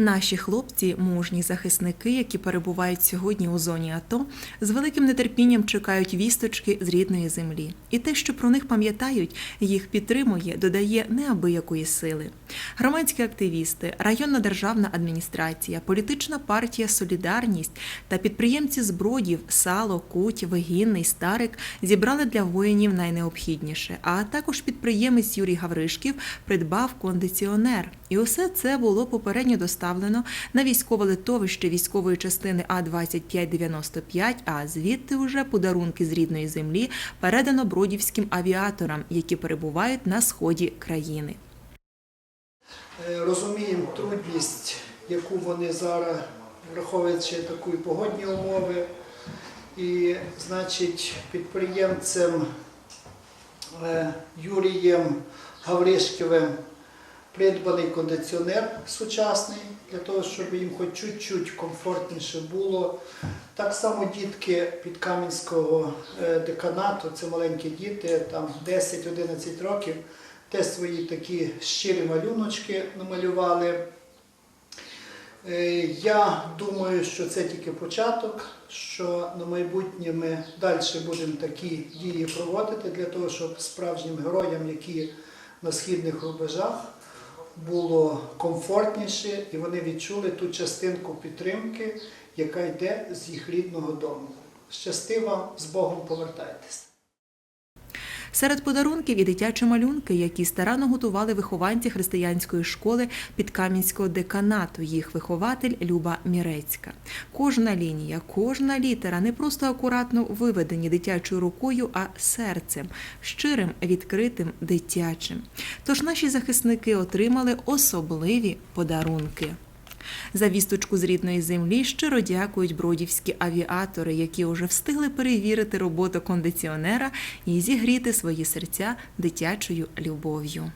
Наші хлопці, мужні захисники, які перебувають сьогодні у зоні АТО, з великим нетерпінням чекають вісточки з рідної землі. І те, що про них пам'ятають, їх підтримує, додає неабиякої сили. Громадські активісти, районна державна адміністрація, політична партія Солідарність та підприємці з бродів Сало, Куть, Вигінний, Старик зібрали для воїнів найнеобхідніше. А також підприємець Юрій Гавришків придбав кондиціонер. І усе це було попередньо доставлено на військове литовище військової частини А-2595, а звідти уже подарунки з рідної землі передано бродівським авіаторам, які перебувають на сході країни. Е, Розуміємо трудність, яку вони зараз, враховуючи такі погодні умови. І, значить, підприємцем е, Юрієм Гавришківим придбаний кондиціонер сучасний, для того, щоб їм хоч чуть-чуть комфортніше було. Так само дітки під Кам'янського е, деканату, це маленькі діти, там 10-11 років, теж свої такі щирі малюночки намалювали. Е, Я думаю, що це тільки початок, що на майбутнє ми далі будемо такі дії проводити для того, щоб справжнім героям, які на східних рубежах, було комфортніше і вони відчули ту частинку підтримки, яка йде з їх рідного дому. Щастивам з Богом повертайтесь. Серед подарунків і дитячі малюнки, які старанно готували вихованці християнської школи підкам'янського деканату. Їх вихователь Люба Мірецька. Кожна лінія, кожна літера не просто акуратно виведені дитячою рукою, а серцем, щирим, відкритим, дитячим. Тож наші захисники отримали особливі подарунки. За вісточку з рідної землі щиро дякують бродівські авіатори, які уже встигли перевірити роботу кондиціонера і зігріти свої серця дитячою любов'ю.